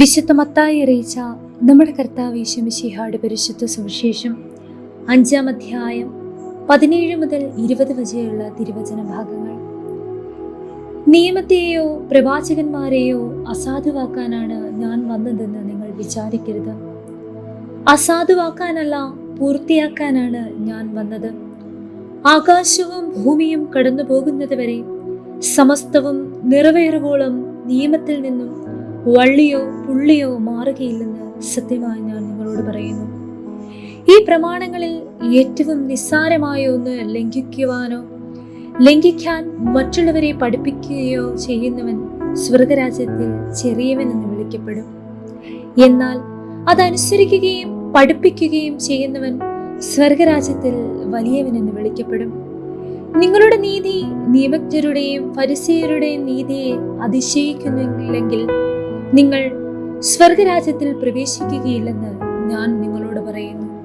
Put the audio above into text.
വിശുദ്ധ മത്തായി അറിയിച്ച നമ്മുടെ കർത്താവ് യേശുമിശിഹായുടെ പരിശുദ്ധ സുവിശേഷം അഞ്ചാം അധ്യായം പതിനേഴ് മുതൽ ഇരുപത് വരെയുള്ള തിരുവചന ഭാഗങ്ങൾ. നിയമത്തെയോ പ്രവാചകന്മാരെയോ അസാധുവാക്കാനാണ് ഞാൻ വന്നതെന്ന് നിങ്ങൾ വിചാരിക്കരുത്. അസാധുവാക്കാനല്ല പൂർത്തിയാക്കാനാണ് ഞാൻ വന്നത്. ആകാശവും ഭൂമിയും കടന്നു പോകുന്നത് വരെ സമസ്തവും നിറവേറുവോളം നിയമത്തിൽ നിന്നും വള്ളിയോ പുള്ളിയോ മാറുകയില്ലെന്ന് സത്യമായി ഞാൻ നിങ്ങളോട് പറയുന്നു. ഈ പ്രമാണങ്ങളിൽ ഏറ്റവും നിസ്സാരമായ ഒന്ന് ലംഘിക്കുവാനോ ലംഘിക്കാൻ മറ്റുള്ളവരെ പഠിപ്പിക്കുകയോ ചെയ്യുന്നവൻ സ്വർഗരാജ്യത്തിൽ ചെറിയവൻ എന്ന് വിളിക്കപ്പെടും. എന്നാൽ അതനുസരിക്കുകയും പഠിപ്പിക്കുകയും ചെയ്യുന്നവൻ സ്വർഗരാജ്യത്തിൽ വലിയവൻ എന്ന് വിളിക്കപ്പെടും. നിങ്ങളുടെ നീതി നിയമജ്ഞരുടെയും പരിസയരുടെയും നീതിയെ അതിശയിക്കുന്നില്ലെങ്കിൽ നിങ്ങൾ സ്വർഗരാജ്യത്തിൽ പ്രവേശിക്കുകയില്ലെന്ന് ഞാൻ നിങ്ങളോട് പറയുന്നു.